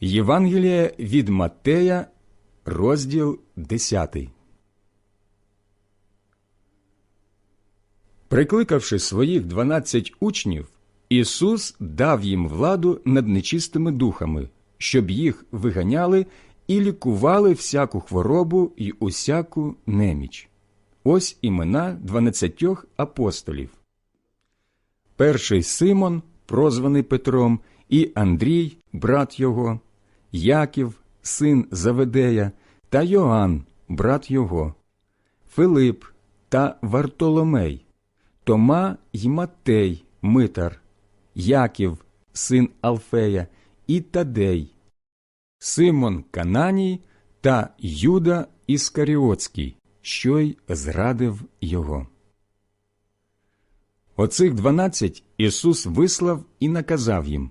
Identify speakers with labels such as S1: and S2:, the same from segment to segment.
S1: Євангеліє від Маттея, розділ 10. Прикликавши своїх дванадцять учнів, Ісус дав їм владу над нечистими духами, щоб їх виганяли і лікували всяку хворобу і усяку неміч. Ось імена дванадцятьох апостолів. Перший Симон, прозваний Петром, і Андрій, брат його, Яків, син Заведея, та Йоанн, брат його, Филип та Вартоломей, Тома й Матей, Митар, Яків, син Алфея, і Тадей, Симон Кананій та Юда Іскаріотський, що й зрадив його. Оцих дванадцять Ісус вислав і наказав їм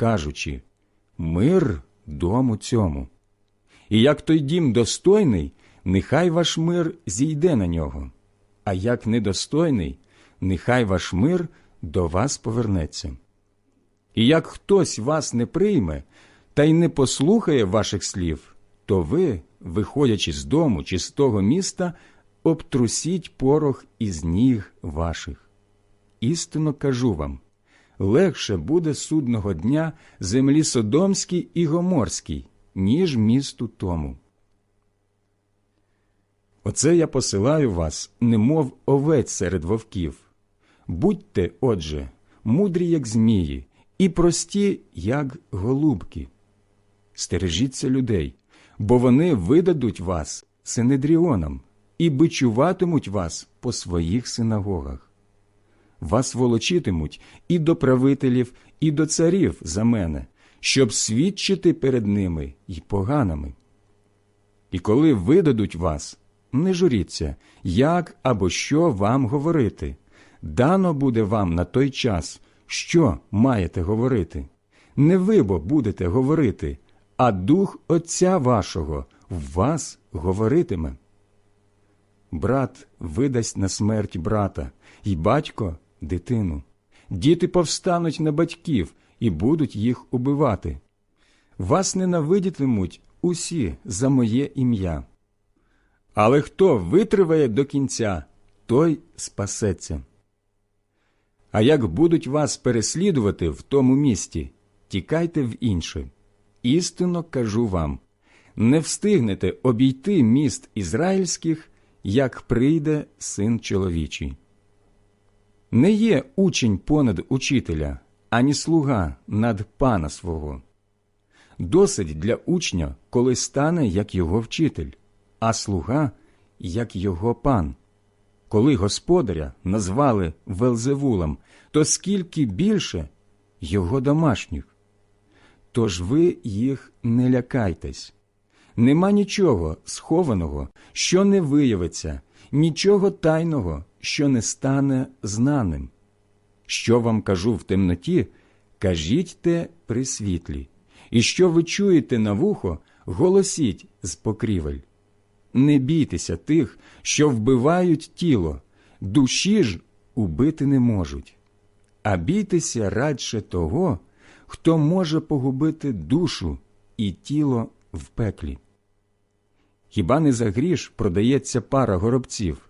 S1: кажучи Мир дому цьому. І як той дім достойний, нехай ваш мир зійде на нього, а як недостойний, нехай ваш мир до вас повернеться. І як хтось вас не прийме, та й не послухає ваших слів, то ви, виходячи з дому чи з того міста, обтрусіть порох із ніг ваших. Істинно кажу вам легше буде судного дня землі Содомській і Гоморській, ніж місту тому. Оце я посилаю вас, немов овець серед вовків. Будьте, отже, мудрі, як змії, і прості, як голубки. Стережіться людей, бо вони видадуть вас синедріонам і бичуватимуть вас по своїх синагогах. Вас волочитимуть і до правителів, і до царів за мене, щоб свідчити перед ними й поганими. І коли видадуть вас, не журіться, як або що вам говорити. Дано буде вам на той час, що маєте говорити. Не ви бо будете говорити, а дух Отця вашого в вас говоритиме. Брат видасть на смерть брата, і батько дитину. Діти повстануть на батьків і будуть їх убивати. Вас ненавидітимуть усі за моє ім'я. Але хто витриває до кінця, той спасеться. А як будуть вас переслідувати в тому місті, тікайте в інше. Істинно кажу вам не встигнете обійти міст ізраїльських, як прийде син чоловічий. Не є учень понад учителя, ані слуга над пана свого. Досить для учня, коли стане як його вчитель, а слуга як його пан. Коли господаря назвали Велзевулом, то скільки більше його домашніх. Тож ви їх не лякайтесь. Нема нічого схованого, що не виявиться, нічого тайного, що не стане знаним. Що вам кажу в темноті, кажіть те при світлі, і що ви чуєте на вухо, голосіть з покрівель. Не бійтеся тих, що вбивають тіло, душі ж убити не можуть, а бійтеся радше того, хто може погубити душу і тіло в пеклі. Хіба не за гріш продається пара горобців,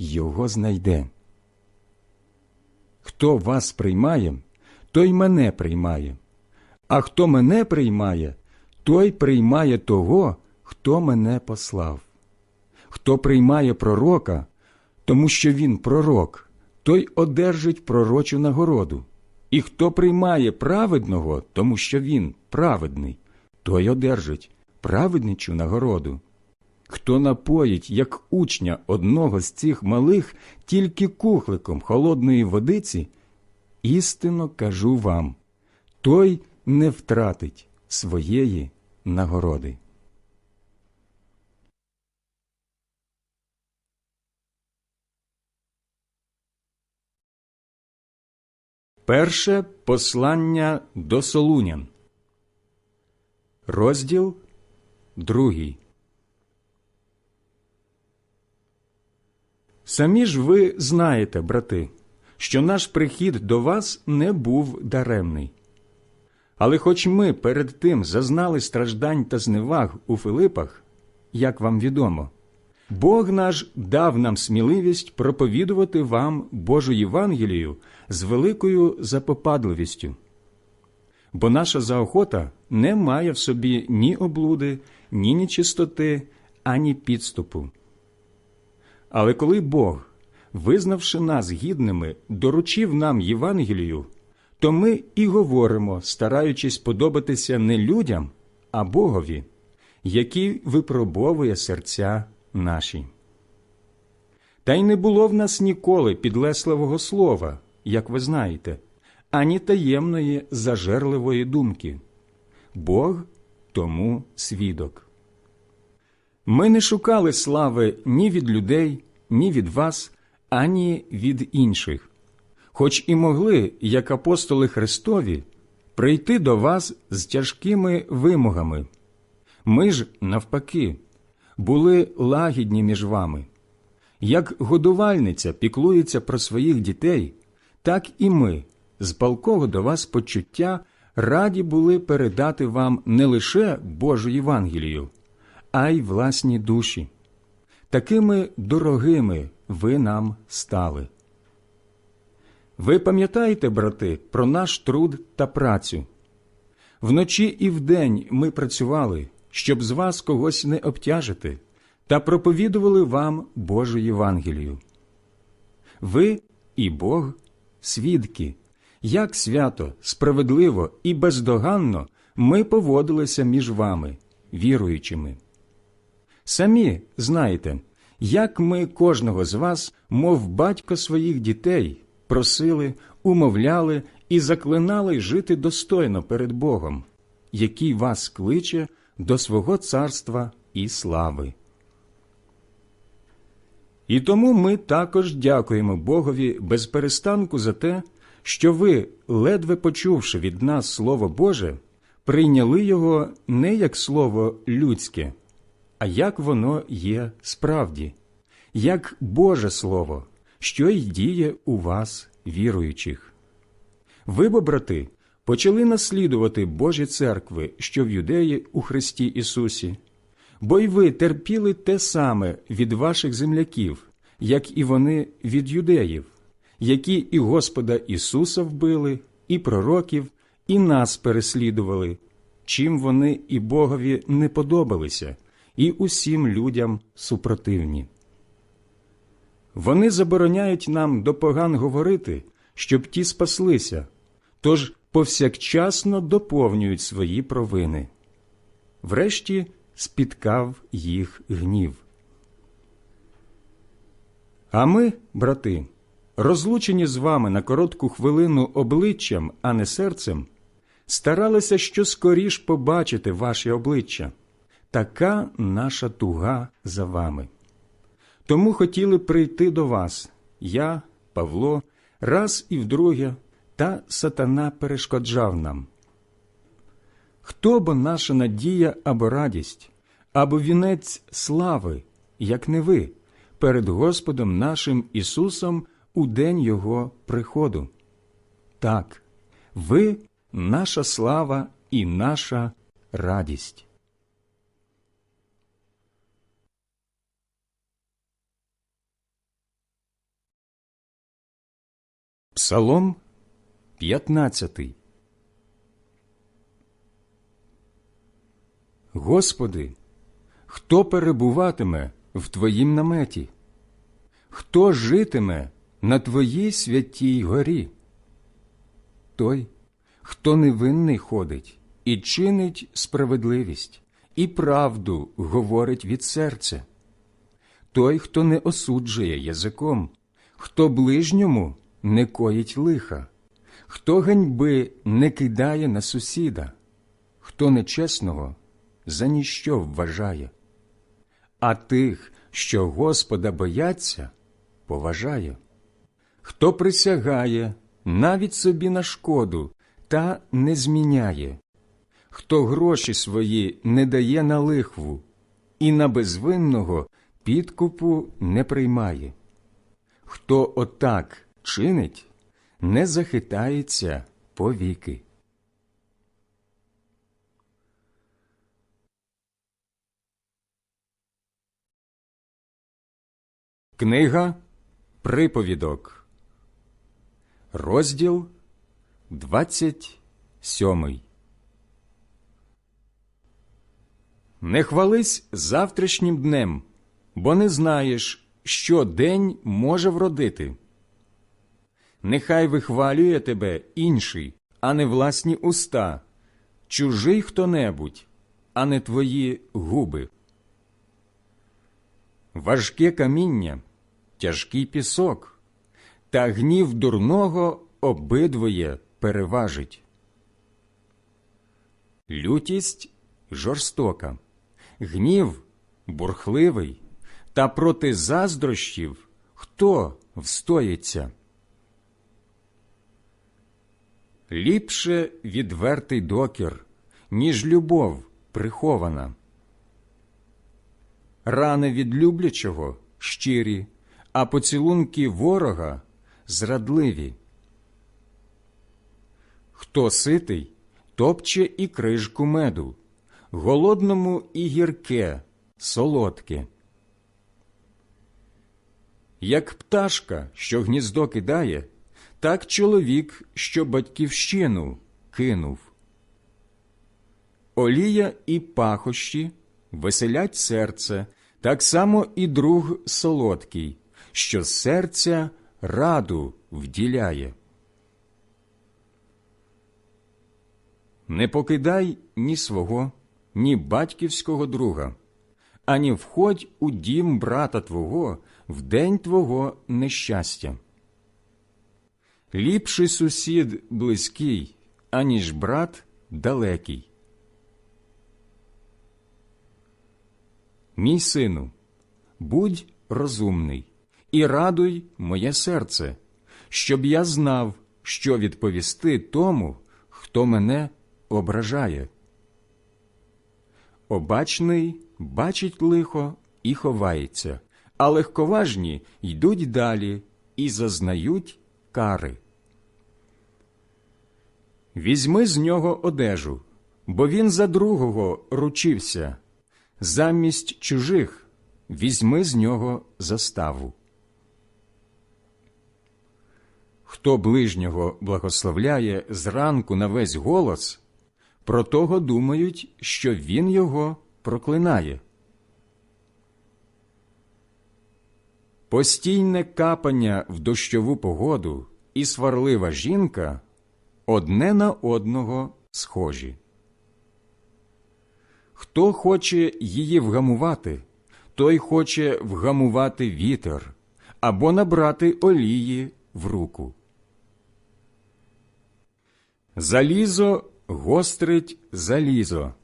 S1: його знайде. Хто вас приймає, той мене приймає, а хто мене приймає, той приймає того, хто мене послав. Хто приймає пророка, тому що він пророк, той одержить пророчу нагороду. І хто приймає праведного, тому що він праведний, той одержить праведничу нагороду. Хто напоїть, як учня одного з цих малих, тільки кухликом холодної водиці, істинно кажу вам, той не втратить своєї нагороди. Перше послання до Солунян, розділ другий. Самі ж ви знаєте, брати, що наш прихід до вас не був даремний. Але хоч ми перед тим зазнали страждань та зневаг у Филипах, як вам відомо, Бог наш дав нам сміливість проповідувати вам Божу Євангелію з великою запопадливістю. Бо наша заохота не має в собі ні облуди, ні нечистоти, ані підступу. Але коли Бог, визнавши нас гідними, доручив нам Євангелію, то ми і говоримо, стараючись подобатися не людям, а Богові, який випробовує серця наші. Та й не було в нас ніколи підлесливого слова, як ви знаєте, ані таємної зажерливої думки. Бог тому свідок. Ми не шукали слави ні від людей, ні від вас, ані від інших, хоч і могли, як апостоли Христові, прийти до вас з тяжкими вимогами. Ми ж, навпаки, були лагідні між вами. Як годувальниця піклується про своїх дітей, так і ми, з палкого до вас почуття, раді були передати вам не лише Божу Євангелію, а й власні душі. Такими дорогими ви нам стали. Ви пам'ятаєте, брати, про наш труд та працю. Вночі і вдень ми працювали, щоб з вас когось не обтяжити, та проповідували вам Божу Євангелію. Ви і Бог свідки, як свято, справедливо і бездоганно ми поводилися між вами, віруючими. Самі знаєте, як ми кожного з вас, мов батько своїх дітей, просили, умовляли і заклинали жити достойно перед Богом, який вас кличе до свого царства і слави. І тому ми також дякуємо Богові без перестанку за те, що ви, ледве почувши від нас Слово Боже, прийняли його не як слово людське, а як воно є справді, як Боже Слово, що й діє у вас, віруючих. Ви, бо, брати, почали наслідувати Божі церкви, що в юдеї у Христі Ісусі, бо й ви терпіли те саме від ваших земляків, як і вони від юдеїв, які і Господа Ісуса вбили, і пророків, і нас переслідували, чим вони і Богові не подобалися, і усім людям супротивні. Вони забороняють нам до поган говорити, щоб ті спаслися, тож повсякчасно доповнюють свої провини. Врешті спіткав їх гнів. А ми, брати, розлучені з вами на коротку хвилину обличчям, а не серцем, старалися що скоріш побачити ваші обличчя. Така наша туга за вами. Тому хотіли прийти до вас, я, Павло, раз і вдруге, та сатана перешкоджав нам. Хто бо наша надія або радість, або вінець слави, як не ви, перед Господом нашим Ісусом у день Його приходу? Так, ви наша слава і наша радість. Псалом 15 Господи, хто перебуватиме в Твоїм наметі? Хто житиме на Твоїй святій горі? Той, хто невинний ходить і чинить справедливість, і правду говорить від серця, той, хто не осуджує язиком, хто ближньому не коїть лиха, хто ганьби не кидає на сусіда, хто нечесного за ніщо вважає, а тих, що Господа бояться, поважає, хто присягає навіть собі на шкоду та не зміняє, хто гроші свої не дає на лихву і на безвинного підкупу не приймає, хто отак чинить, не захитається повіки. Книга Приповідок, розділ 27 Не хвались завтрашнім днем, бо не знаєш, що день може вродити. Нехай вихвалює тебе інший, а не власні уста, чужий хто небудь, а не твої губи. Важке каміння, тяжкий пісок, та гнів дурного обидвоє переважить. Лютість жорстока, гнів бурхливий, та проти заздрощів хто встоїться? Ліпше відвертий докір, ніж любов прихована. Рани від люблячого щирі, а поцілунки ворога зрадливі. Хто ситий, топче і крижку меду, голодному і гірке, солодке. Як пташка, що гніздо кидає, так чоловік, що батьківщину кинув. Олія і пахощі веселять серце, так само і друг солодкий, що серця раду вділяє. Не покидай ні свого, ні батьківського друга, ані входь у дім брата твого в день твого нещастя. Ліпший сусід близький, аніж брат далекий. Мій сину, будь розумний і радуй моє серце, щоб я знав, що відповісти тому, хто мене ображає. Обачний бачить лихо і ховається, а легковажні йдуть далі і зазнають кари. Візьми з нього одежу, бо він за другого ручився, замість чужих візьми з нього заставу. Хто ближнього благословляє зранку на весь голос, про того думають, що він його проклинає. Постійне капання в дощову погоду і сварлива жінка одне на одного схожі. Хто хоче її вгамувати, той хоче вгамувати вітер або набрати олії в руку. Залізо гострить залізо,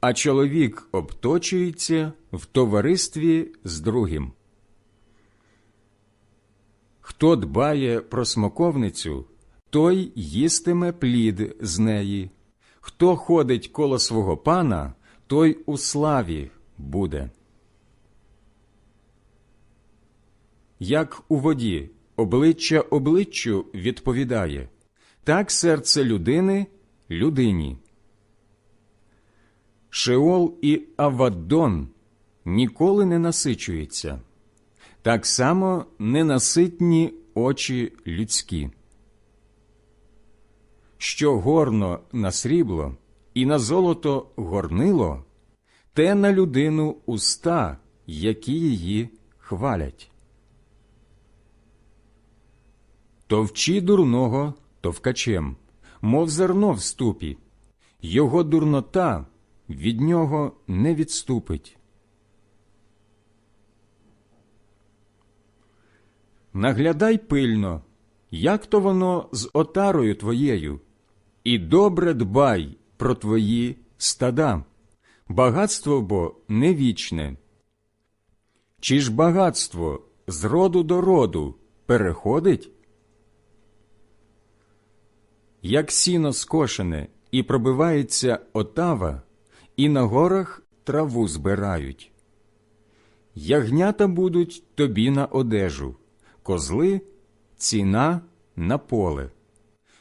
S1: а чоловік обточується в товаристві з другим. Хто дбає про смоковницю, той їстиме плід з неї. Хто ходить коло свого пана, той у славі буде. Як у воді обличчя обличчю відповідає, так серце людини людині. Шеол і Аваддон ніколи не насичуються, так само ненаситні очі людські. Що горно на срібло і на золото горнило, те на людину уста, які її хвалять. Товчі дурного товкачем, мов зерно в ступі, його дурнота від нього не відступить. Наглядай пильно, як то воно з отарою твоєю, і добре дбай про твої стада, багатство бо не вічне. Чи ж багатство з роду до роду переходить? Як сіно скошене і пробивається отава, і на горах траву збирають. Ягнята будуть тобі на одежу, козли ціна на поле.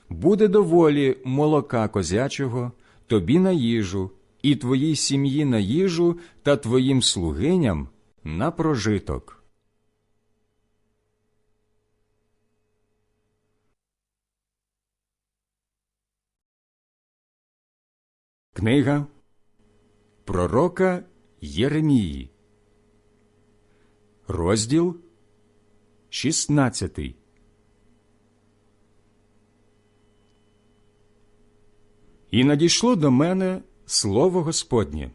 S1: Буде доволі молока козячого, тобі на їжу, і твоїй сім'ї на їжу та твоїм слугиням на прожиток. Книга Пророка Єремії, розділ 16 І надійшло до мене слово Господнє.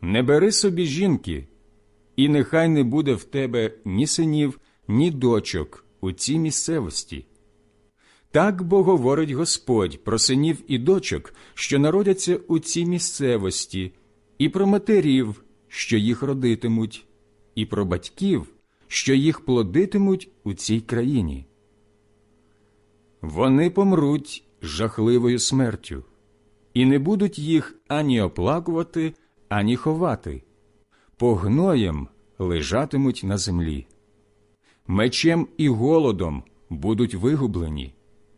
S1: Не бери собі жінки, і нехай не буде в тебе ні синів, ні дочок у цій місцевості. Так бо говорить Господь про синів і дочок, що народяться у цій місцевості, і про матерів, що їх родитимуть, і про батьків, що їх плодитимуть у цій країні. Вони помруть жахливою смертю, і не будуть їх ані оплакувати, ані ховати, погноєм лежатимуть на землі, мечем і голодом будуть вигублені.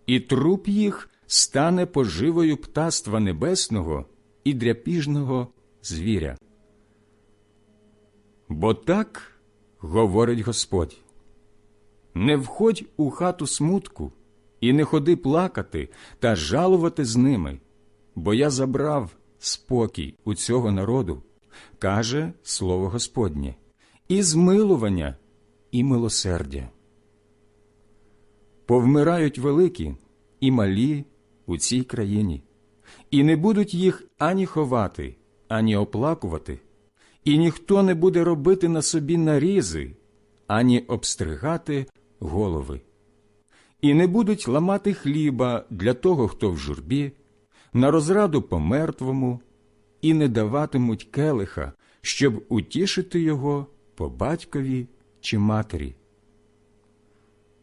S1: І труп їх стане поживою птаства небесного і дряпіжного звіря. Бо так говорить Господь. Не входь у хату смутку і не ходи плакати та жалувати з ними, бо я забрав спокій у цього народу, каже слово Господнє, і змилування, і милосердя. Повмирають великі і малі у цій країні, і не будуть їх ані ховати, ані оплакувати, і ніхто не буде робити на собі нарізи, ані обстригати голови, і не будуть ламати хліба для того, хто в журбі, на розраду по мертвому, і не даватимуть келиха, щоб утішити його по батькові чи матері.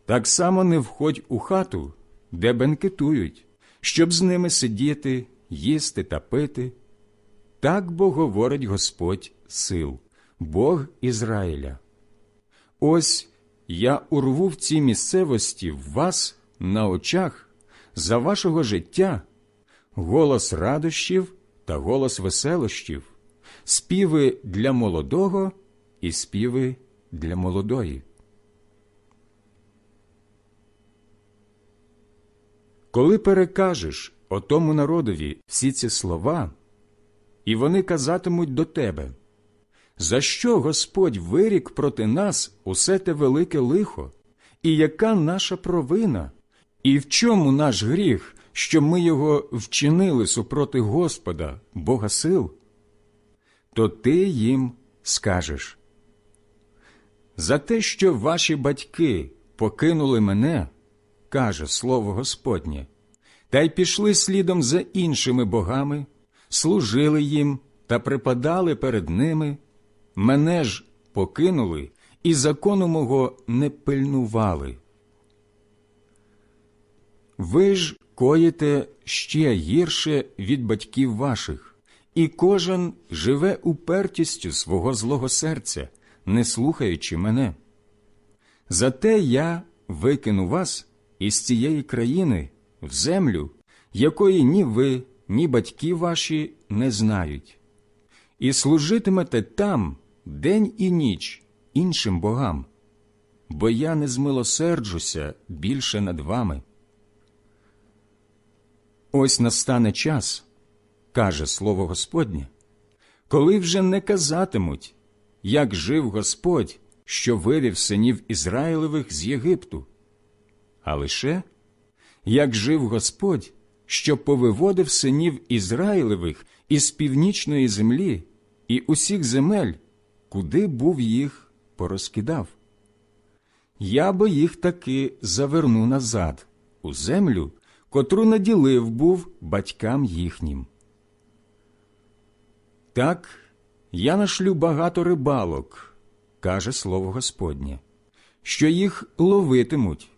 S1: Так само не входь у хату, де бенкетують, щоб з ними сидіти, їсти та пити. Так бо говорить Господь сил, Бог Ізраїля. Ось я урву в цій місцевості вас на очах за вашого життя голос радощів та голос веселощів, співи для молодого і співи для молодої. Коли перекажеш отому народові всі ці слова, і вони казатимуть до тебе, за що Господь вирік проти нас усе те велике лихо, і яка наша провина, і в чому наш гріх, що ми його вчинили супроти Господа, Бога сил, то ти їм скажеш. За те, що ваші батьки покинули мене, каже слово Господнє, та й пішли слідом за іншими богами, служили їм та припадали перед ними, мене ж покинули і закону мого не пильнували. Ви ж коїте ще гірше від батьків ваших, і кожен живе упертістю свого злого серця, не слухаючи мене. Зате я викину вас із цієї країни в землю, якої ні ви, ні батьки ваші не знають, і служитимете там день і ніч іншим богам, бо я не змилосерджуся більше над вами. Ось настане час, каже слово Господнє, коли вже не казатимуть, як жив Господь, що вивів синів Ізраїлевих з Єгипту, а лише як жив Господь, що повиводив синів Ізраїлевих із північної землі і усіх земель, куди був їх порозкидав. Я бо їх таки заверну назад, у землю, котру наділив був батькам їхнім. Так я нашлю багато рибалок, каже слово Господнє, що їх ловитимуть,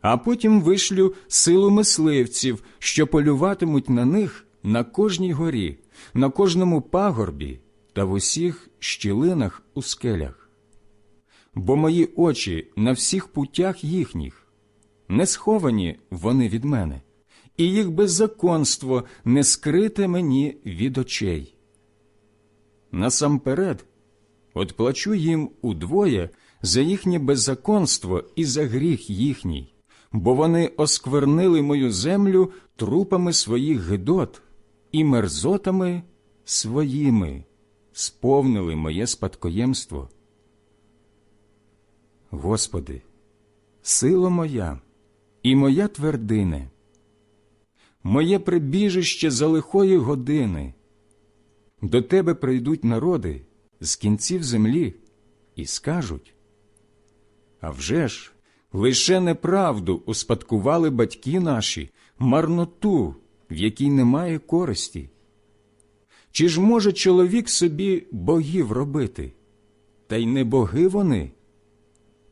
S1: а потім вишлю силу мисливців, що полюватимуть на них на кожній горі, на кожному пагорбі та в усіх щілинах у скелях. Бо мої очі на всіх путях їхніх, не сховані вони від мене, і їх беззаконство не скрите мені від очей. Насамперед, отплачу їм удвоє за їхнє беззаконство і за гріх їхній, бо вони осквернили мою землю трупами своїх гидот і мерзотами своїми сповнили моє спадкоємство. Господи, сила моя і моя твердине, моє прибіжище за лихої години. До тебе прийдуть народи з кінців землі і скажуть А вже ж, лише неправду успадкували батьки наші, марноту, в якій немає користі. Чи ж може чоловік собі богів робити? Та й не боги вони.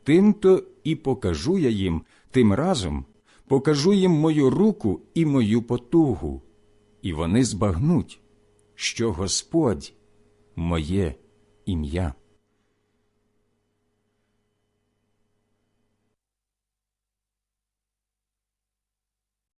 S1: Тим-то і покажу я їм, тим разом покажу їм мою руку і мою потугу, і вони збагнуть, що Господь моє ім'я.